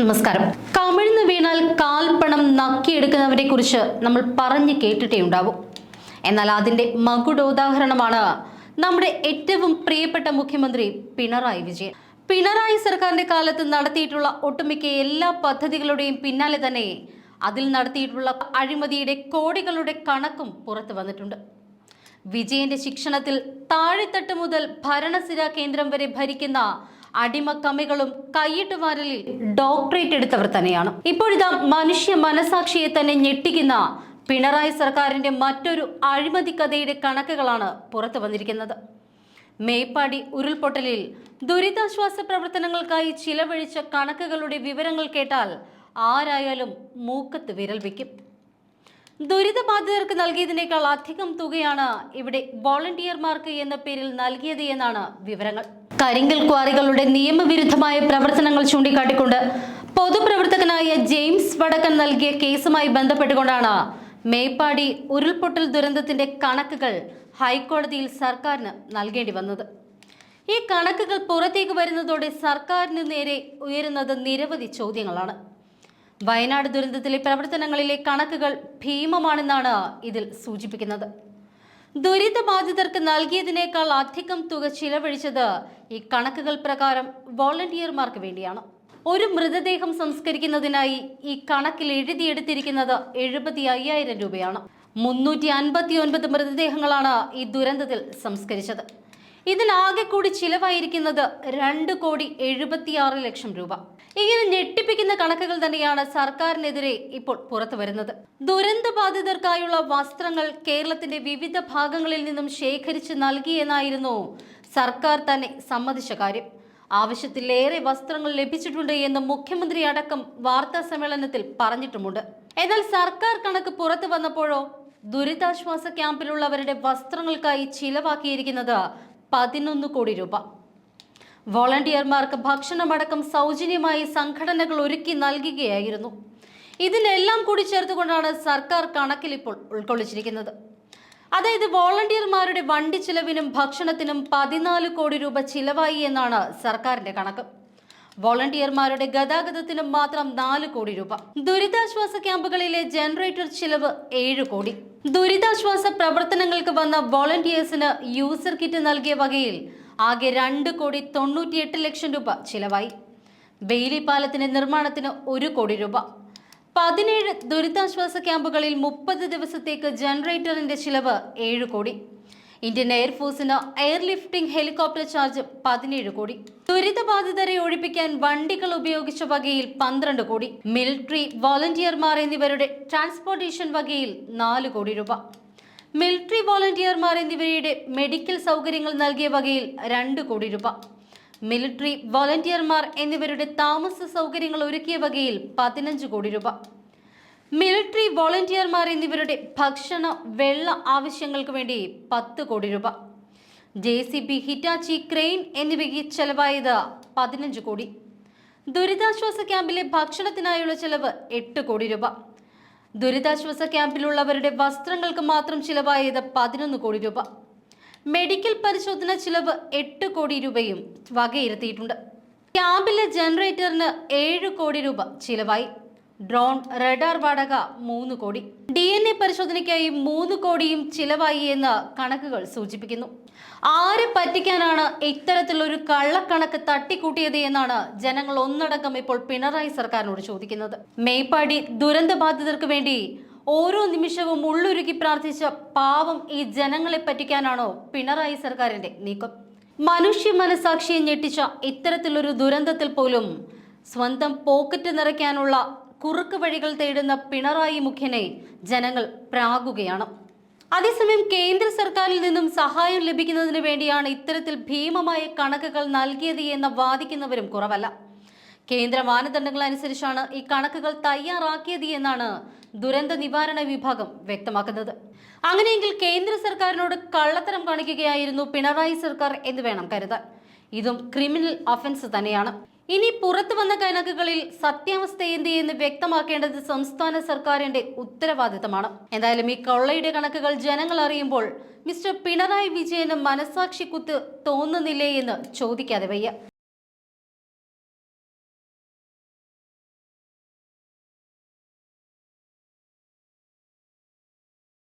നമസ്കാരം. കമിഴ്ന്ന് വീണാൽ കാൽപ്പണം നക്കിയെടുക്കുന്നവരെ കുറിച്ച് നമ്മൾ പറഞ്ഞു കേട്ടിട്ടേ ഉണ്ടാവും എന്നാൽ അതിന്റെ മകുടോദാഹരണമാണ് നമ്മുടെ ഏറ്റവും പ്രിയപ്പെട്ട മുഖ്യമന്ത്രി പിണറായി വിജയൻ. പിണറായി സർക്കാരിന്റെ കാലത്ത് നടത്തിയിട്ടുള്ള ഒട്ടുമിക്ക എല്ലാ പദ്ധതികളുടെയും പിന്നാലെ തന്നെ അതിൽ നടത്തിയിട്ടുള്ള അഴിമതിയുടെ കോടികളുടെ കണക്കും പുറത്തു വന്നിട്ടുണ്ട്. വിജയന്റെ ശിക്ഷണത്തിൽ താഴെത്തട്ട് മുതൽ ഭരണസിര കേന്ദ്രം വരെ ഭരിക്കുന്ന അടിമക്കമ്മികളും കൈയിട്ടുവാരലിൽ ഡോക്ടറേറ്റ് എടുത്തവർ തന്നെയാണ്. ഇപ്പോഴിതാ മനുഷ്യ മനസാക്ഷിയെ തന്നെ ഞെട്ടിക്കുന്ന പിണറായി സർക്കാരിന്റെ മറ്റൊരു അഴിമതി കഥയുടെ കണക്കുകളാണ് പുറത്തു വന്നിരിക്കുന്നത്. മേപ്പാടി ഉരുൾപൊട്ടലിൽ ദുരിതാശ്വാസ പ്രവർത്തനങ്ങൾക്കായി ചിലവഴിച്ച കണക്കുകളുടെ വിവരങ്ങൾ കേട്ടാൽ ആരായാലും മൂക്കത്ത് വിരൽ വയ്ക്കും. ദുരിതബാധിതർക്ക് നൽകിയതിനേക്കാൾ അധികം തുകയാണ് ഇവിടെ വോളണ്ടിയർമാർക്ക് എന്ന പേരിൽ നൽകിയത് എന്നാണ് വിവരങ്ങൾ. കരിങ്കൽ ക്വാറികളുടെ നിയമവിരുദ്ധമായ പ്രവർത്തനങ്ങൾ ചൂണ്ടിക്കാട്ടിക്കൊണ്ട് പൊതുപ്രവർത്തകനായ ജെയിംസ് വടക്കൻ നൽകിയ കേസുമായി ബന്ധപ്പെട്ടുകൊണ്ടാണ് മേപ്പാടി ഉരുൾപൊട്ടൽ ദുരന്തത്തിന്റെ കണക്കുകൾ ഹൈക്കോടതിയിൽ സർക്കാരിന് നൽകേണ്ടി വന്നത്. ഈ കണക്കുകൾ പുറത്തേക്ക് വരുന്നതോടെ സർക്കാരിന് നേരെ ഉയരുന്നത് നിരവധി ചോദ്യങ്ങളാണ്. വയനാട് ദുരന്തത്തിലെ പ്രവർത്തനങ്ങളിലെ കണക്കുകൾ ഭീമമാണെന്നാണ് ഇതിൽ സൂചിപ്പിക്കുന്നത്. ദുരിതബാധിതർക്ക് നൽകിയതിനേക്കാൾ അധികം തുക ചിലവഴിച്ചത് ഈ കണക്കുകൾ പ്രകാരം വോളണ്ടിയർമാർക്ക് വേണ്ടിയാണ്. ഒരു മൃതദേഹം സംസ്കരിക്കുന്നതിനായി ഈ കണക്കിൽ എഴുതിയെടുത്തിരിക്കുന്നത് എഴുപത്തി അയ്യായിരം രൂപയാണ്. മുന്നൂറ്റി അൻപത്തി ഒൻപത് മൃതദേഹങ്ങളാണ് ഈ ദുരന്തത്തിൽ സംസ്കരിച്ചത്. ഇതിനാകെ കൂടി ചിലവായിരിക്കുന്നത് രണ്ട് കോടി എഴുപത്തിയാറ് ലക്ഷം രൂപ. ഇങ്ങനെ ഞെട്ടിപ്പിക്കുന്ന കണക്കുകൾ തന്നെയാണ് സർക്കാരിനെതിരെ ഇപ്പോൾ പുറത്തു വരുന്നത്. ദുരന്ത ബാധിതർക്കായുള്ള വസ്ത്രങ്ങൾ കേരളത്തിന്റെ വിവിധ ഭാഗങ്ങളിൽ നിന്നും ശേഖരിച്ച് നൽകിയെന്നായിരുന്നു സർക്കാർ തന്നെ സമ്മതിച്ച കാര്യം. ആവശ്യത്തിലേറെ വസ്ത്രങ്ങൾ ലഭിച്ചിട്ടുണ്ട് എന്ന് മുഖ്യമന്ത്രി അടക്കം വാർത്താ സമ്മേളനത്തിൽ പറഞ്ഞിട്ടുമുണ്ട്. എന്നാൽ സർക്കാർ കണക്ക് പുറത്തു വന്നപ്പോഴോ ദുരിതാശ്വാസ ക്യാമ്പിലുള്ളവരുടെ വസ്ത്രങ്ങൾക്കായി ചിലവാക്കിയിരിക്കുന്നത് പതിനൊന്ന് കോടി രൂപ. വോളണ്ടിയർമാർക്ക് ഭക്ഷണമടക്കം സൗജന്യമായി സംഘടനകൾ ഒരുക്കി നൽകുകയായിരുന്നു. ഇതിനെല്ലാം കൂടി ചേർത്തുകൊണ്ടാണ് സർക്കാർ കണക്കിൽ ഇപ്പോൾ ഉൾക്കൊള്ളിച്ചിരിക്കുന്നത്. അതായത് വോളണ്ടിയർമാരുടെ വണ്ടി ചിലവിനും ഭക്ഷണത്തിനും പതിനാല് കോടി രൂപ ചിലവായി എന്നാണ് സർക്കാരിന്റെ കണക്ക്. വോളണ്ടിയർമാരുടെ ഗതാഗതത്തിന് മാത്രം നാല് കോടി രൂപ. ദുരിതാശ്വാസ ക്യാമ്പുകളിലെ ജനറേറ്റർ ചിലവ് ഏഴ് കോടി. ദുരിതാശ്വാസ പ്രവർത്തനങ്ങൾക്ക് വന്ന വോളണ്ടിയേഴ്സിന് യൂസർ കിറ്റ് നൽകിയ വകയിൽ ആകെ രണ്ട് കോടി തൊണ്ണൂറ്റിയെട്ട് ലക്ഷം രൂപ ചിലവായി. ബെയിലി പാലത്തിന്റെ നിർമ്മാണത്തിന് ഒരു കോടി രൂപ. പതിനേഴ് ദുരിതാശ്വാസ ക്യാമ്പുകളിൽ മുപ്പത് ദിവസത്തേക്ക് ജനറേറ്ററിന്റെ ചിലവ് ഏഴ് കോടി. ഇന്ത്യൻ എയർഫോഴ്സിന് എയർലിഫ്റ്റിംഗ് ഹെലികോപ്റ്റർ ചാർജ് പതിനേഴ് കോടി. ദുരിതബാധിതരെ ഒഴിപ്പിക്കാൻ വണ്ടികൾ ഉപയോഗിച്ച വകയിൽ പന്ത്രണ്ട് കോടി. മിലിറ്ററി വോളണ്ടിയർമാർ എന്നിവരുടെ ട്രാൻസ്പോർട്ടേഷൻ വകയിൽ നാല് കോടി രൂപ. മിലിറ്ററി വോളണ്ടിയർമാർ എന്നിവരുടെ മെഡിക്കൽ സൗകര്യങ്ങൾ നൽകിയ വകയിൽ രണ്ട് കോടി രൂപ. മിലിറ്ററി വോളണ്ടിയർമാർ എന്നിവരുടെ താമസ സൗകര്യങ്ങൾ ഒരുക്കിയ വകയിൽ പതിനഞ്ച് കോടി രൂപ. മിലിറ്ററി വോളണ്ടിയർമാർ എന്നിവരുടെ ഭക്ഷണ വെള്ള ആവശ്യങ്ങൾക്ക് വേണ്ടി പത്ത് കോടി രൂപ. J C B Hitachi crane എന്നിവയ്ക്ക് ചെലവായത് പതിനഞ്ച് കോടി. ദുരിതാശ്വാസ ക്യാമ്പിലെ ഭക്ഷണത്തിനായുള്ള ചെലവ് എട്ട് കോടി രൂപ. ദുരിതാശ്വാസ ക്യാമ്പിലുള്ളവരുടെ വസ്ത്രങ്ങൾക്ക് മാത്രം ചിലവായത് പതിനൊന്ന് കോടി രൂപ. മെഡിക്കൽ പരിശോധന ചിലവ് എട്ട് കോടി രൂപയും വകയിരുത്തിയിട്ടുണ്ട്. ക്യാമ്പിലെ ജനറേറ്ററിന് ഏഴ് കോടി രൂപ ചിലവായി. ഡ്രോൺ റഡാർ വാടക മൂന്ന് കോടി. ഡി എൻ എ പരിശോധനയ്ക്കായി മൂന്ന് കോടിയും ചിലവായി എന്ന് കണക്കുകൾ സൂചിപ്പിക്കുന്നു. ആരെ പറ്റിക്കാനാണ് ഇത്തരത്തിലൊരു കള്ളക്കണക്ക് തട്ടിക്കൂട്ടിയത് എന്നാണ് ജനങ്ങൾ ഒന്നടങ്കം ഇപ്പോൾ പിണറായി സർക്കാരിനോട് ചോദിക്കുന്നത്. മേപ്പാടി ദുരന്ത ബാധിതർക്ക് വേണ്ടി ഓരോ നിമിഷവും ഉള്ളുരുക്കി പ്രാർത്ഥിച്ച പാവം ഈ ജനങ്ങളെ പറ്റിക്കാനാണോ പിണറായി സർക്കാരിന്റെ നീക്കം? മനുഷ്യ മനസാക്ഷിയെ ഞെട്ടിച്ച ഇത്തരത്തിലൊരു ദുരന്തത്തിൽ പോലും സ്വന്തം പോക്കറ്റ് നിറയ്ക്കാനുള്ള കുറുക്ക് വഴികൾ തേടുന്ന പിണറായി മുഖ്യനെ ജനങ്ങൾ പ്രാകുകയാണ്. അതേസമയം കേന്ദ്ര സർക്കാരിൽ നിന്നും സഹായം ലഭിക്കുന്നതിന് വേണ്ടിയാണ് ഇത്തരത്തിൽ ഭീമമായ കണക്കുകൾ നൽകിയത് എന്ന് വാദിക്കുന്നവരും കുറവല്ല. കേന്ദ്ര മാനദണ്ഡങ്ങൾ അനുസരിച്ചാണ് ഈ കണക്കുകൾ തയ്യാറാക്കിയത് എന്നാണ് ദുരന്ത നിവാരണ വിഭാഗം വ്യക്തമാക്കുന്നത്. അങ്ങനെയെങ്കിൽ കേന്ദ്ര സർക്കാരിനോട് കള്ളത്തരം കാണിക്കുകയായിരുന്നു പിണറായി സർക്കാർ എന്ന് വേണം കരുതാൻ. ഇതും ക്രിമിനൽ അഫൻസ് തന്നെയാണ്. ഇനി പുറത്തു വന്ന കണക്കുകളിൽ സത്യാവസ്ഥ എന്ത് എന്ന് വ്യക്തമാക്കേണ്ടത് സംസ്ഥാന സർക്കാരിന്റെ ഉത്തരവാദിത്തമാണ്. എന്തായാലും ഈ കൊള്ളയുടെ കണക്കുകൾ ജനങ്ങൾ അറിയുമ്പോൾ മിസ്റ്റർ പിണറായി വിജയന് മനസാക്ഷി കുത്ത് തോന്നുന്നില്ലേ എന്ന് ചോദിക്കാതെ വയ്യ.